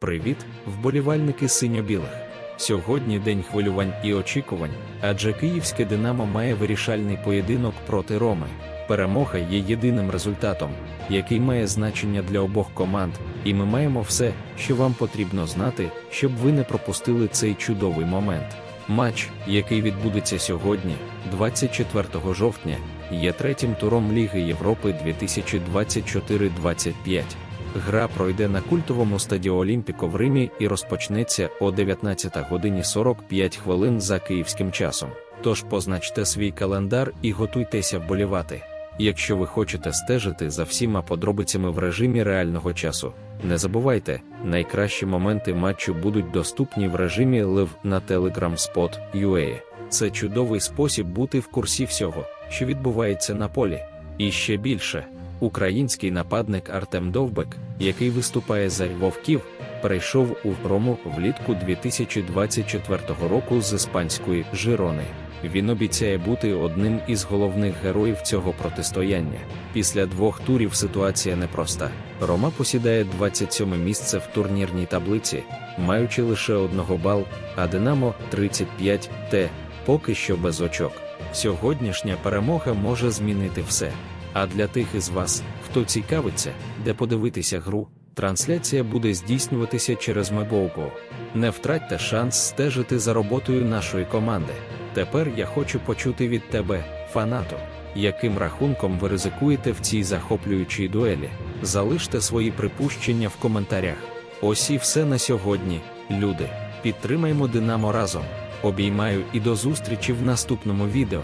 Привіт, вболівальники синьо-білих. Сьогодні день хвилювань і очікувань, адже київське Динамо має вирішальний поєдинок проти Роми. Перемога є єдиним результатом, який має значення для обох команд, і ми маємо все, що вам потрібно знати, щоб ви не пропустили цей чудовий момент. Матч, який відбудеться сьогодні, 24 жовтня, є третім туром Ліги Європи 2024-25. Гра пройде на культовому стадіо Олімпіко в Римі і розпочнеться о 19 годині 45 хвилин за київським часом. Тож позначте свій календар і готуйтеся вболівати. Якщо ви хочете стежити за всіма подробицями в режимі реального часу, не забувайте, найкращі моменти матчу будуть доступні в режимі Live на Telegram Spot UA. Це чудовий спосіб бути в курсі всього, що відбувається на полі. І ще більше. Український нападник Артем Довбек, який виступає за Вовків, перейшов у Рому влітку 2024 року з іспанської Жирони. Він обіцяє бути одним із головних героїв цього протистояння. Після двох турів ситуація непроста. Рома посідає 27 місце в турнірній таблиці, маючи лише одного бал, а Динамо 35 Т, поки що без очок. Сьогоднішня перемога може змінити все. А для тих із вас, хто цікавиться, де подивитися гру, трансляція буде здійснюватися через Мебоуко. Не втратьте шанс стежити за роботою нашої команди. Тепер я хочу почути від тебе, фанату, яким рахунком ви ризикуєте в цій захоплюючій дуелі. Залиште свої припущення в коментарях. Ось і все на сьогодні, люди. Підтримаймо Динамо разом. Обіймаю і до зустрічі в наступному відео.